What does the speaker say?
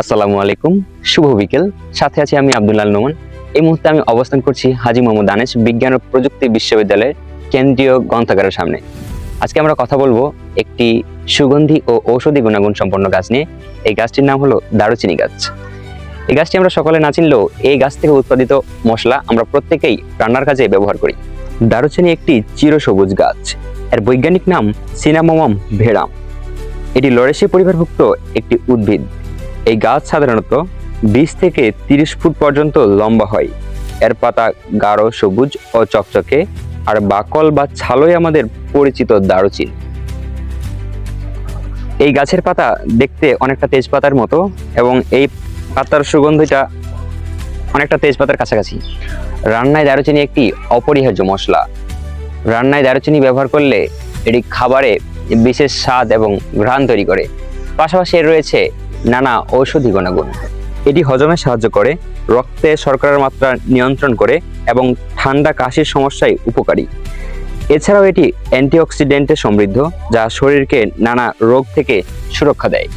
আসসালামু আলাইকুম। শুভ বিকেল। সাথে আছি আমি আব্দুল্লাহ নোমান। এই মুহূর্তে আমি অবস্থান করছি হাজি মোহাম্মদ আনেস বিজ্ঞান ও প্রযুক্তি বিশ্ববিদ্যালয়ের কেন্দ্রীয় গ্রন্থাগারের সামনে। আজকে আমরা কথা বলব একটি সুগন্ধি ও ঔষধি গুণাগুণ সম্পন্ন গাছ নিয়ে। এই গাছটির নাম হলো দারুচিনি গাছ। এই গাছটি আমরা সকলে না চিনলেও এই গাছ থেকে উৎপাদিত মশলা আমরা প্রত্যেকেই রান্নার কাজে ব্যবহার করি। দারুচিনি একটি চিরসবুজ গাছ। এর বৈজ্ঞানিক নাম সিনামোমাম ভেড়াম এটি লরেসি পরিবারভুক্ত একটি উদ্ভিদ। এই গাছ সাধারণত বিশ থেকে তিরিশ ফুট পর্যন্ত লম্বা হয়। এর পাতা গাঢ়, সবুজ ও চকচকে, আর বাকল বা ছালই আমাদের পরিচিত দারুচিনি। এই গাছের পাতা দেখতে অনেকটা তেজপাতার মতো এবং এই পাতার সুগন্ধটা অনেকটা তেজপাতার কাছাকাছি। রান্নায় দারুচিনি একটি অপরিহার্য মশলা। রান্নায় দারুচিনি ব্যবহার করলে এটি খাবারে বিশেষ স্বাদ এবং ঘ্রাণ তৈরি করে। পাশাপাশি রয়েছে নানা ঔষধি গুণাগুণ। এটি হজমে সাহায্য করে, রক্তে শর্করার মাত্রা নিয়ন্ত্রণ করে এবং ঠান্ডা কাশির সমস্যায় উপকারী। এছাড়াও এটি অ্যান্টিঅক্সিডেন্টে সমৃদ্ধ, যা শরীরকে নানা রোগ থেকে সুরক্ষা দেয়।